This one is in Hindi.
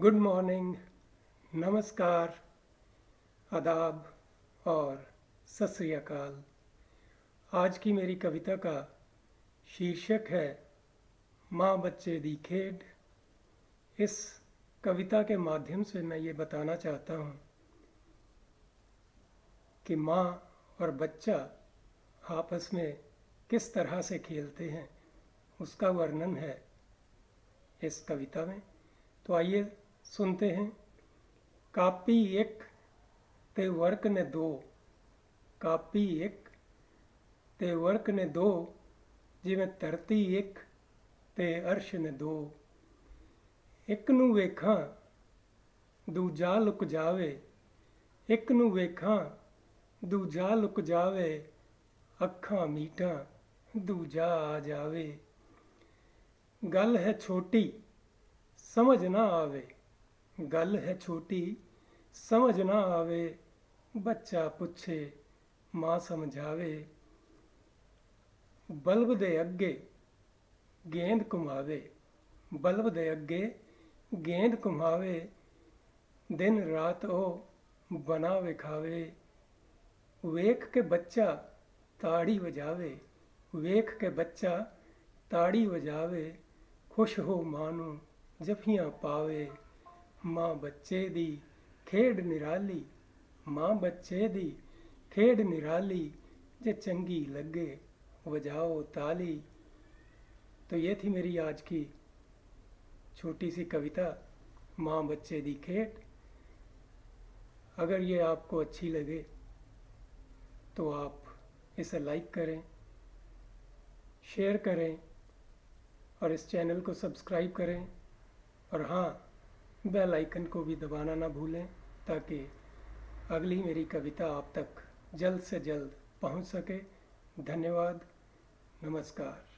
गुड मॉर्निंग नमस्कार, आदाब और सत अकाल। आज की मेरी कविता का शीर्षक है, माँ बच्चे दी खेड। इस कविता के माध्यम से मैं ये बताना चाहता हूँ कि माँ और बच्चा आपस में किस तरह से खेलते हैं, उसका वर्णन है इस कविता में। तो आइए सुनते हैं ਕਾਪੀ ਇੱਕ ਤੇ ਵਰਕ ਨੇ ਦੋ ਕਾਪੀ ਇੱਕ ਤੇ ਵਰਕ ਨੇ ਦੋ ਜਿਵੇਂ ਧਰਤੀ ਇੱਕ ਤੇ ਅਰਸ਼ ਨੇ ਦੋ ਇੱਕ ਨੂੰ ਵੇਖਾਂ ਦੂਜਾ ਲੁਕ ਜਾਵੇ ਇੱਕ ਨੂੰ ਵੇਖਾਂ ਦੂਜਾ ਲੁਕ ਜਾਵੇ ਅੱਖਾਂ ਮੀਟਾਂ ਦੂਜਾ ਆ ਜਾਵੇ ਗੱਲ ਹੈ ਛੋਟੀ ਸਮਝ ਨਾ ਆਵੇ ਗੱਲ ਹੈ ਛੋਟੀ, ਸਮਝ ਨਾ ਆਵੇ, ਬੱਚਾ ਪੁੱਛੇ, ਮਾਂ ਸਮਝਾਵੇ। ਬਲਬ ਦੇ ਅੱਗੇ ਗੇਂਦ ਘੁਮਾਵੇ, ਬਲਬ ਦੇ ਅੱਗੇ ਗੇਂਦ ਘੁਮਾਵੇ, ਦਿਨ ਰਾਤ ਉਹ ਬਣਾ ਵਿਖਾਵੇ। ਵੇਖ ਕੇ ਬੱਚਾ ਤਾੜੀ ਵਜਾਵੇ, ਵੇਖ ਕੇ ਬੱਚਾ ਤਾੜੀ ਵਜਾਵੇ, ਖੁਸ਼ ਹੋ ਮਾਂ ਨੂੰ ਜਫੀਆਂ ਪਾਵੇ। ਮਾਂ ਬੱਚੇ ਦੀ ਖੇਡ ਨਿਰਾਲੀ ਮਾਂ ਬੱਚੇ ਦੀ ਖੇਡ ਨਿਰਾਲੀ ਜੇ ਚੰਗੀ लगे बजाओ ताली तो ये थी मेरी आज की छोटी सी कविता माँ बच्चे दी खेट अगर ये आपको अच्छी लगे तो आप इसे लाइक करें शेयर करें और इस चैनल को सब्सक्राइब करें और हाँ बेल आइकन को भी दबाना ना भूलें, ताकि अगली मेरी कविता आप तक जल्द से जल्द पहुँच सके। धन्यवाद। नमस्कार।